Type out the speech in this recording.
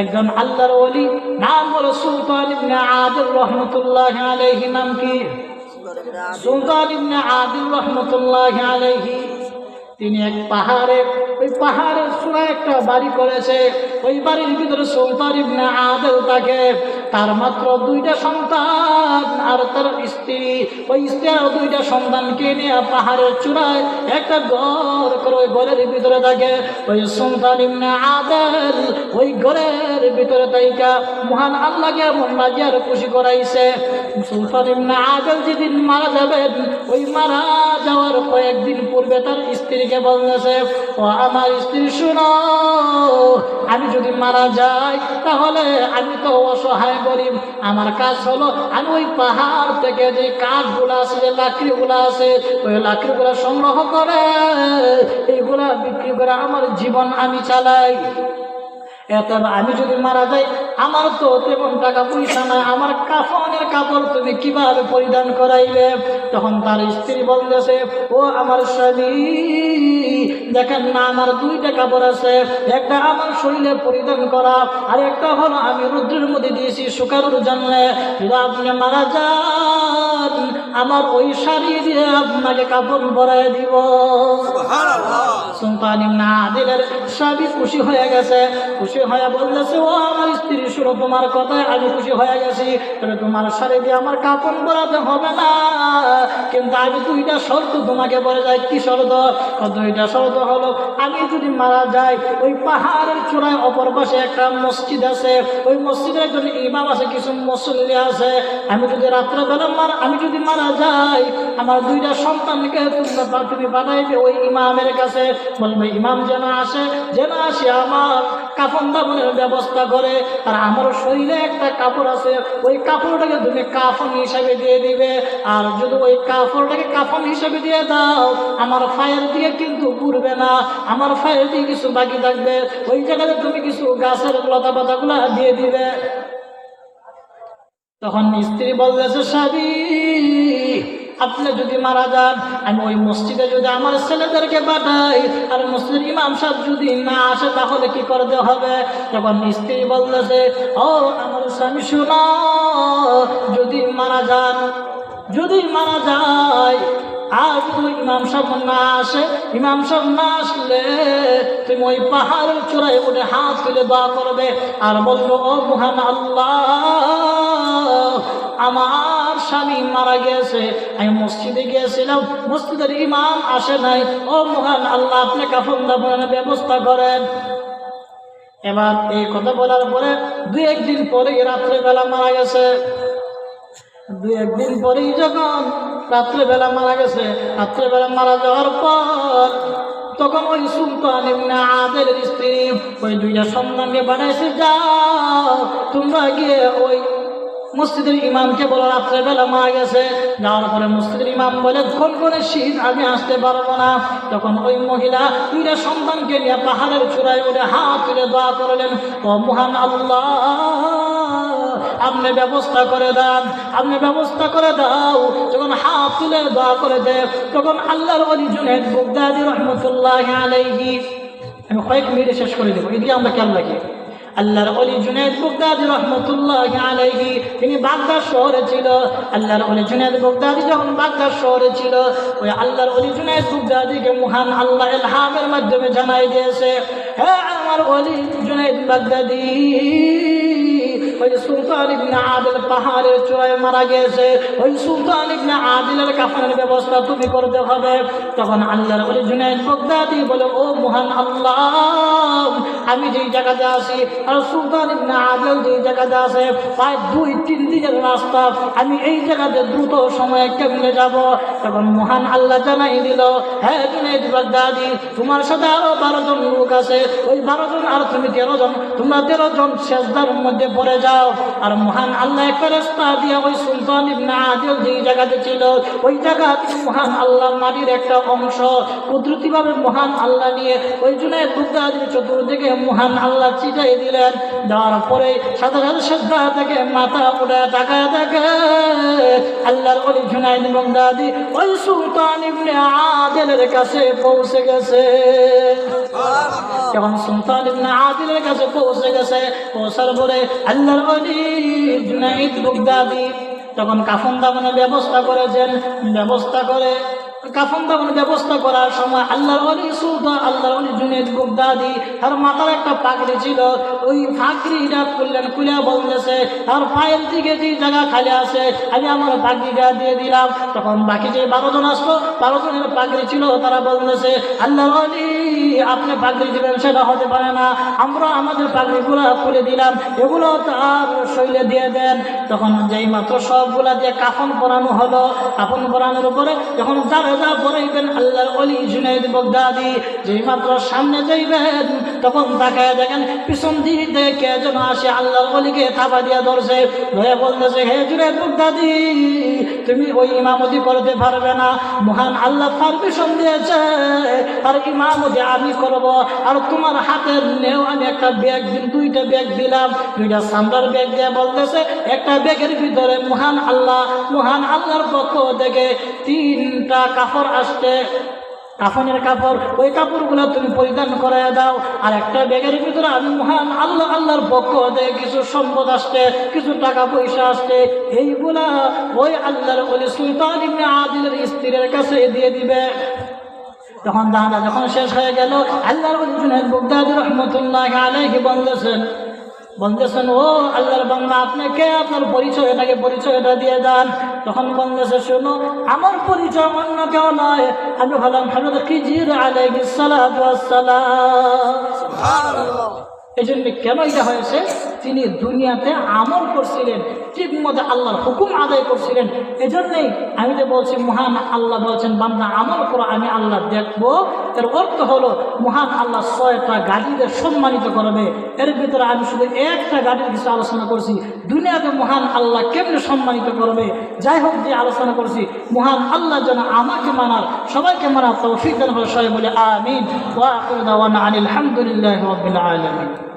একজন আল্লাহর ওলি, নাম হলো সুলতান ইবনে আদিল রহমতুল্লাহ আলাইহি, নাম কি? সুলতান ইবনে আদিল রহমতুল্লাহ আলাইহি। তিনি এক পাহাড়ে ওই পাহাড়ের চূড়ায় একটা বাড়ি করেছে। ওই বাড়ির ভিতরে সুলতান ইবনে আদিল থাকে। তার মাত্র দুইটা সন্তান আর তার স্ত্রী। ওই স্ত্রী আর দুইটা সন্তানকে নিয়ে পাহাড়ের চূড়ায় একটা ঘর করে ওই ঘরের ভিতরে থাকে। ওই সুলতান ইবনে আদিল ওই ঘরের ভিতরে তাইকা মহান আল্লাহকে এমন রাজিয়ার খুশি করাইছে। সুলতান ইবনে আদিল যেদিন মারা যাবেন, ওই মারা যাওয়ার কয়েকদিন পূর্বে তার স্ত্রীকে বলতেছে ও আমার স্ত্রী শুনো, আমি যদি মারা যাই, তাহলে আমি তো অসহায় গরিব। আমার কাজ হলো, আমি ওই পাহাড় থেকে যে কাঠগুলো আছে, যে লাকড়িগুলো আছে, ওই লাকড়িগুলো সংগ্রহ করে, এইগুলা বিক্রি করে আমার জীবন আমি চালাই। এত আমি যদি মারা যাই, আমার তো তেমন টাকা পয়সা নাই, আমার কাফনের কাপড় তুমি কীভাবে পরিধান করাইবে? তখন তার স্ত্রী বলতেছে, ও আমার স্বামী দেখেন না, আমার দুইটা কাপড় আছে। একটা আমার শরীরে পরিধান করা, আর একটা হলো আমি রুদ্রের মধ্যে দিয়েছি সুকারুর জন্যে। আপনি মারা যান। আমার ওই শাড়ি দিয়ে আপনাকে কাপড় পরাই দিব। সুলতান আদিলের সবই খুশি হয়ে গেছে। খুশি হয়ে বলতেছে ও আমার স্ত্রী শুনো তোমার কথায় আমি খুশি হয়ে গেছি। তবে তোমার শাড়ি দিয়ে আমার কাপড় পরাতে হবে না। কিন্তু আমি দুইটা শর্ত তোমাকে বলে যাই। কি শর্ত? দুইটা শর্ত হলো আমি যদি মারা যাই ওই পাহাড়ের চূড়ায় অপর পাশে একটা মসজিদ আছে। ওই মসজিদের একজন ইমাম আছে কিছু মুসল্লি আছে। আমি যদি রাত্রেবেলা মারা আমি যদি মারা যাই আমার দুইটা সন্তানকে তোমরা তুমি পাঠাইবে ওই ইমামের কাছে। বলবে, ইমাম যেন আসে যেন আসে আমার কাফন দাফনের ব্যবস্থা করে, আর আমার শরীরে একটা কাপড় আছে, ওই কাপড়টাকে তুমি কাফন হিসাবে দিয়ে দিবে। আর যদি ওই কাপড়টাকে কাফন হিসাবে দিয়ে দাও, আমার ফায়ের দিয়ে কিন্তু পুড়বে না, আমার ফায়ের দিয়ে কিছু বাকি থাকবে। ওই জায়গাতে তুমি কিছু গাছের লতা পাতাগুলো দিয়ে দিবে। তখন স্ত্রী বলতেছে স্বামী আপনি যদি মারা যান, আমি ওই মসজিদে যদি আমার ছেলেদেরকে পাঠাই আর মসজিদের ইমাম সাহেব যদি না আসে, তাহলে কি করতে হবে? তখন স্ত্রী বলতেছে ও, আমার স্বামী, শোনো, যদি মারা যান, যদি মারা যায় আর যদি ইমাম সাহেব না আসে, ইমাম সাহেব না আসলে তুমি ওই পাহাড়ের চূড়ায় উঠে হাত তুলে দোয়া করবে। আর বলব ও মহান আল্লাহ আমার স্বামী মারা গেছে। আমি মসজিদে গিয়েছিলাম, মসজিদের ইমাম আসে নাই। ও মহান আল্লাহ, আপনি কাফন দাফনের ব্যবস্থা করেন। এবার এই কথা বলার পরে দু একদিন পরে রাত্রেবেলা মারা গেছে। দু একদিন পরেই যখন রাত্রেবেলা মারা গেছে, রাত্রেবেলা মারা যাওয়ার পর তখন ওই সুলতান ইবনে আদের স্ত্রী ওই দুইটা সন্তানকে বানাইছে, যাও, তোমরা গিয়ে ওই মসজিদের ইমামকে বলো রাত্রেবেলা মারা গেছে। যাওয়ার পরে মসজিদের ইমাম বলে কোন কোনে শীত, আমি আসতে পারব না। তখন ওই মহিলা দুইটা সন্তানকে নিয়ে পাহাড়ের চূড়ায় উঠে হাত তুলে দোয়া করলেন, ও মহান আল্লাহ, আপনি ব্যবস্থা করে দেন, আপনি ব্যবস্থা করে দাও। যখন হাত তুলে দোয়া করে দেয়, তখন আল্লাহর অলি জুনেদ বুগদাদি রহমতুল্লাহ আলাইহি। আমি কয়েক মিনিটে শেষ করে দেবো। এদিকে আমরা খেয়াল রাখি। আল্লাহর অলি জুনেদ বগদাদি রহমতুল্লাহ আলাইহি, তিনি বাগদাদ শহরে ছিল। আল্লাহর অলি জুনেদ বগদাদি যখন বাগদাদ শহরে ছিল, ওই আল্লাহর অলি জুনেদ বগদাদিকে মহান আল্লাহ এলহামের মাধ্যমে জানাই দিয়েছে হ্যাঁ আমার অলি জুনেদ বাগদাদি ওই সুলতান ইবনে আদিল পাহাড়ের চূড়ায় মারা গেছে ওই সুলতান ইবনে আদিলের কাফনের ব্যবস্থা তুমি করতে হবে। তখন আল্লাহর বলে জুনাইদ বগদাদি বলে, ও মহান আল্লাহ, আমি যেই জায়গাতে আছি, আর সুলতান ইবনে আদিল যেই জায়গাতে আছে, প্রায় দুই, তিন দিনের রাস্তা, আমি এই জায়গাতে দ্রুত সময়ে কেমনে যাব? তখন মহান আল্লাহ জানাই দিল হ্যাঁ জুনাইদ বাগদাদি, তোমার সাথে আরও বারো জন লোক আছে। ওই বারো জন, আর তুমি তেরো জন। তোমরা তেরো জন শেষদার মধ্যে পড়ে যাও যাও। আর মহান আল্লাহ ফেরেস্তা দিয়ে ওই সুলতান ইবনে আদিল যেই জায়গাতে ছিল ওই জায়গা মহান আল্লাহ মাটির একটা অংশ। কুদরতিভাবে মহান আল্লাহ নিয়ে ওই জুনায়দ বুগদাদির চতুর্দিকে মহান আল্লাহ চিটাই দিলেন দেওয়ার পরে সাথে সাথে শ্রদ্ধা থেকে মাথা উঠে তাকায় দেখে আল্লাহর ওই জুনায়দ বুগদাদি ওই সুলতান ইবনে আদিলের কাছে পৌঁছে গেছে। যখন সুলতান ইবনে আদিলের কাছে পৌঁছে গেছে পৌঁছার পরে জুনাইদ বুগদাদি। তখন কাফন দাফনের ব্যবস্থা করেছেন, ব্যবস্থা করে কাফন দাফনের ব্যবস্থা করার সময় আল্লাহর অলি সুলতান, আল্লাহর অলি জুনেদ বুগদাদি, তার মাথার একটা পাগড়ি ছিল। ওই পাগড়িটা খুললেন খুলে বলতেছে, তার পায়ের দিকে যে জায়গা খালি আছে, আমি আমার পাগড়িটা দিয়ে দিলাম। তখন বাকি যে বারো জন আসলো, বারো জনের পাগড়ি ছিল, তারা বলতেছে, আল্লাহর অলি আপনি পাগড়ি দিবেন, সেটা হতে পারে না। আমরা আমাদের পাগড়িগুলো খুলে দিলাম, এগুলো তার শৈলে দিয়ে দেন। তখন যেই মাত্র সবগুলা দিয়ে কাফন পরানো হলো, কাফন পরানোর উপরে যখন যারা যা পরাইবেন আল্লাহর অলি জুনাইদ বগদাদি, যেই মাত্র সামনে যাইবেন, তখন তাকায় দেখেন, পিছন দিক থেকে কে যেন আসে, আল্লাহর অলিকে থাপা দিয়ে ধরছে। ধরে বলতেছে, হে জুনাইদ বগদাদি, তুমি ওই ইমামতি করতে পারবে না। মহান আল্লাহ পারমিশন দিয়েছে। আর ইমামতি আমি করব। আর তোমার হাতের নেও আমি একটা ব্যাগ দুইটা ব্যাগ দিলাম। দুইটা সামরার ব্যাগ দিয়ে বলতেছে, একটা ব্যাগের ভিতরে মহান আল্লাহ, মহান আল্লাহর পক্ষ থেকে তিনটা কাপড় আসতে কাফনের কাপড় ওই কাপড়গুলো তুমি পরিধান করে দাও। আর একটা ব্যাগের ভিতরে আমি মহান আল্লাহ, আল্লাহর পক্ষ থেকে কিছু সম্পদ আসতে কিছু টাকা পয়সা আসতে এইগুলা ওই আল্লাহর ওই সুলতান আদিলের স্ত্রীর কাছে দিয়ে দিবে। তখন দাদা যখন শেষ হয়ে গেল, আল্লাহর জুনেদ বুগদাদি রহমতুল্লাহ আলাইহি বলতেছেন বলতেছেন, ও আল্লাহর বাংলা আপনাকে আপনার পরিচয় এটাকে পরিচয়টা দিয়ে দেন। তখন বলতেছে, শোনো, আমার পরিচয় অন্য কেউ নয়। আমি হলাম হজরত খিজির আলাইহিস সালাতু সালাম। এই জন্য কেন এটা হয়েছে? তিনি দুনিয়াতে আমল করছিলেন, ঠিক মতো আল্লাহর হুকুম আদায় করছিলেন। এই জন্যেই আমি যে বলছি, মহান আল্লাহ বলছেন, বান্দা আমল করো, আমি আল্লাহ দেখব। এর অর্থ হলো, মহান আল্লাহ ছয়টা গাড়িদের সম্মানিত করবে। এর ভিতরে আমি শুধু একটা গাড়ির কিছু আলোচনা করছি। দুনিয়াতে মহান আল্লাহ কেমনে সম্মানিত করবে? যাই হোক, যে আলোচনা করছি, মহান আল্লাহ যেন আমাকে মানার, সবাইকে মানার তৌফিক করে সবাই বলে, আমিন। আনিল হামদুলিল্লাহি রাব্বিল আলামিন।